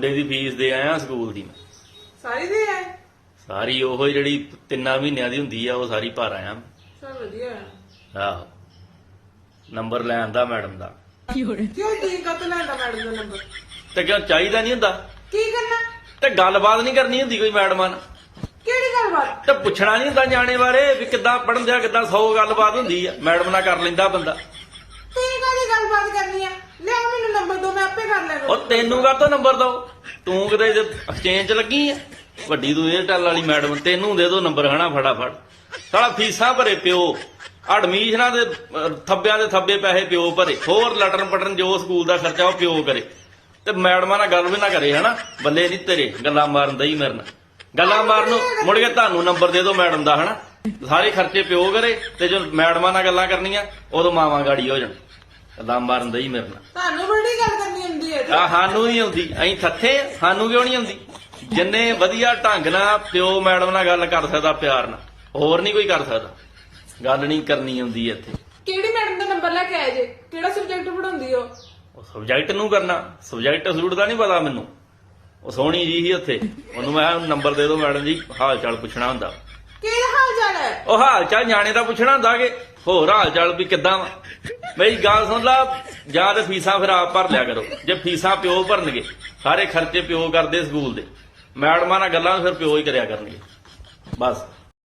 ਮੁੰਡੇ ਦੀ ਫੀਸ ਦੇ ਆਇਆ ਸਕੂਲ ਦੀ ਮੈਂ। ਸਾਰੀ ਦੇ ਹੈ ਸਾਰੀ ਉਹ ਜਿਹੜੀ ਤਿੰਨਾਂ ਮਹੀਨਿਆਂ ਦੀ ਹੁੰਦੀ ਆ ਉਹ ਸਾਰੀ ਭਰ ਆਇਆ। ਚਲ ਵਧੀਆ ਹੈ। ਆਹੋ। ਨੰਬਰ ਲੈ ਆਂਦਾ ਮੈਡਮ ਦਾ। ਕਿਉਂ ਠੀਕ? ਆ ਤੂੰ ਲੈਂਦਾ ਮੈਡਮ ਦਾ ਨੰਬਰ? ਤੇ ਕਿਉਂ ਚਾਹੀਦਾ ਨਹੀਂ ਹੁੰਦਾ? ਕੀ ਕਰਨਾ? ਤੇ ਗੱਲਬਾਤ ਨਹੀਂ ਕਰਨੀ ਹੁੰਦੀ ਕੋਈ ਮੈਡਮਾਂ ਨਾਲ। ਕਿਹੜੀ ਗੱਲਬਾਤ? ਤੇ ਪੁੱਛਣਾ ਨਹੀਂ ਹੁੰਦਾ ਨਿਆਣੇ ਬਾਰੇ ਵੀ ਕਿੱਦਾਂ ਪੜਨ ਦਿਆ ਕਿੱਦਾਂ ਸੌ ਗੱਲਬਾਤ ਹੁੰਦੀ ਆ। ਮੈਡਮ ਨਾਲ ਕਰ ਲੈਂਦਾ ਬੰਦਾ। ਤੂੰ ਕਾਹਦੀ ਗੱਲਬਾਤ ਕਰਨੀ ਆ ਲਿਆ ਮੈਨੂੰ ਨੰਬਰ ਦੋ ਮੈਂ ਆਪੇ ਕਰ ਲਿਆ ਉਹ ਤੈਨੂੰ ਕਾਹਤੋਂ ਨੰਬਰ ਦਓ ਤੂੰ ਕਿਤੇ ਐਕਸਚੇਂਜ ਲੱਗੀ ਆ? ਵੱਡੀ ਤੂੰ ਏਅਰਟੈਲ ਵਾਲੀ ਮੈਡਮ, ਤੈਨੂੰ ਦੇ ਦੋ ਨੰਬਰ ਹਨਾ ਫਟਾਫਟ। ਸਾਲਾ ਫੀਸਾਂ ਭਰੇ ਪਿਓ, ਐਡਮਿਸ਼ਨਾਂ ਦੇ ਥੱਬਿਆਂ ਦੇ ਥੱਬੇ ਪੈਸੇ ਪਿਓ ਭਰੇ। ਹੋਰ ਲਟਰਨ ਪਟਰਨ ਜੋ ਸਕੂਲ ਦਾ ਖਰਚਾ ਉਹ ਪਿਓ ਕਰੇ। ਤੇ ਮੈਡਮਾਂ ਨਾਲ ਗੱਲ ਵੀ ਨਾ ਕਰੇ ਹਨਾ। ਬੱਲੇ ਨਹੀਂ ਤੇਰੇ, ਗੱਲਾਂ ਮਾਰਨ ਦਾ ਹੀ ਮੇਰੇ ਨਾਲ। ਗੱਲਾਂ ਮਾਰਨ ਮੁੜ ਕੇ ਤੁਹਾਨੂੰ ਨੰਬਰ ਦੇ ਦਿਓ ਮੈਡਮ ਦਾ ਹਨਾ। ਸਾਰੇ ਖਰਚੇ ਪਿਓ ਕਰੇ ਤੇ ਜੋ ਮੈਡਮਾਂ ਨਾਲ ਗੱਲਾਂ ਕਰਨੀਆਂ, ਉਦੋਂ ਮਾਵਾਂ ਗਾੜੀ ਹੋ ਜਾਣ। ਗੱਲਾਂ ਮਾਰਨ ਦਾ ਹੀ ਮੇਰੇ ਨਾਲ। ਤੁਹਾਨੂੰ ਬੜੀ ਗੱਲ ਆ ਸਾਨੂੰ ਨਹੀਂ ਆਉਂਦੀ ਅਸੀਂ ਥੱਥੇ ਆ, ਸਾਨੂੰ ਕਿਉਂ ਨਹੀਂ ਆਉਂਦੀ? ਜਿੰਨੇ ਵਧੀਆ ਢੰਗ ਨਾਲ ਪਿਓ ਮੈਡਮ ਨਾਲ ਗੱਲ ਕਰ ਸਕਦਾ ਪਿਆਰ ਨਾਲ ਹੋਰ ਨਹੀਂ ਕੋਈ ਕਰ ਸਕਦਾ। ਗੱਲ ਨਹੀਂ ਕਰਨੀ ਆਉਂਦੀ ਇੱਥੇ। ਕਿਹੜੀ ਮੈਡਮ ਦਾ ਨੰਬਰ ਲੈ ਕੇ ਆਏ ਜੇ? ਕਿਹੜਾ ਸਬਜੈਕਟ ਪੜਾਉਂਦੀ ਹੋ ਉਹ ਸਬਜੈਕਟ ਨੂੰ ਕਰਨਾ ਸਬਜੈਕਟ ਸੂਟ ਦਾ ਨਹੀਂ ਪਤਾ ਮੈਨੂੰ। ਉਹ ਸੋਹਣੀ ਜੀ ਸੀ ਉੱਥੇ। ਉਹਨੂੰ ਮੈਂ ਨੰਬਰ ਦੇ ਦਿਓ ਮੈਡਮ ਜੀ ਹਾਲ ਚਾਲ ਪੁੱਛਣਾ ਹੁੰਦਾ। ਕਿਹੜਾ ਹਾਲ ਚਾਲ ਹੈ? ਉਹ ਹਾਲ ਚਾਲ ਨਿਆਣੇ ਦਾ ਪੁੱਛਣਾ ਹੁੰਦਾ ਕਿ ਹੋਰ ਹਾਲ ਚਾਲ ਵੀ ਕਿੱਦਾਂ ਵਾ? ਮੇਰੀ ਗੱਲ ਸੁਣ ਲਾ, ਜਾਂ ਤੇ ਫੀਸਾਂ ਫਿਰ ਆਪ ਭਰ ਲਿਆ ਕਰੋ। ਜੇ ਫੀਸਾਂ ਪਿਓ ਭਰਨਗੇ, ਸਾਰੇ ਖਰਚੇ ਪਿਓ ਕਰਦੇ ਸਕੂਲ ਦੇ। ਮੈਡਮਾਂ ਨਾਲ ਗੱਲਾਂ ਫਿਰ ਪਿਓ ਹੀ ਕਰਿਆ ਕਰਨਗੇ। ਬਸ।